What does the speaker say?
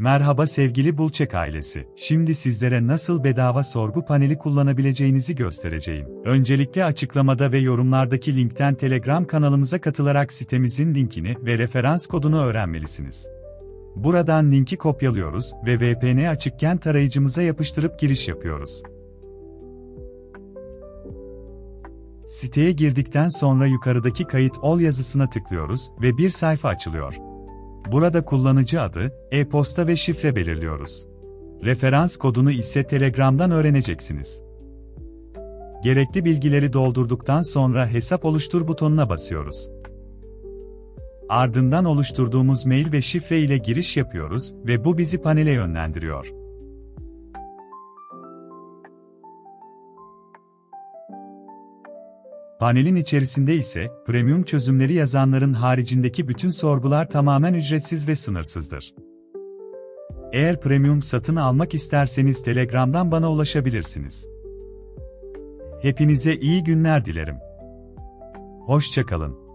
Merhaba sevgili Bulçek ailesi. Şimdi sizlere nasıl bedava sorgu paneli kullanabileceğinizi göstereceğim. Öncelikle açıklamada ve yorumlardaki linkten Telegram kanalımıza katılarak sitemizin linkini ve referans kodunu öğrenmelisiniz. Buradan linki kopyalıyoruz ve VPN açıkken tarayıcımıza yapıştırıp giriş yapıyoruz. Siteye girdikten sonra yukarıdaki kayıt ol yazısına tıklıyoruz ve bir sayfa açılıyor. Burada kullanıcı adı, e-posta ve şifre belirliyoruz. Referans kodunu ise Telegram'dan öğreneceksiniz. Gerekli bilgileri doldurduktan sonra hesap oluştur butonuna basıyoruz. Ardından oluşturduğumuz mail ve şifre ile giriş yapıyoruz ve bu bizi panele yönlendiriyor. Panelin içerisinde ise, premium çözümleri yazanların haricindeki bütün sorgular tamamen ücretsiz ve sınırsızdır. Eğer premium satın almak isterseniz Telegram'dan bana ulaşabilirsiniz. Hepinize iyi günler dilerim. Hoşçakalın.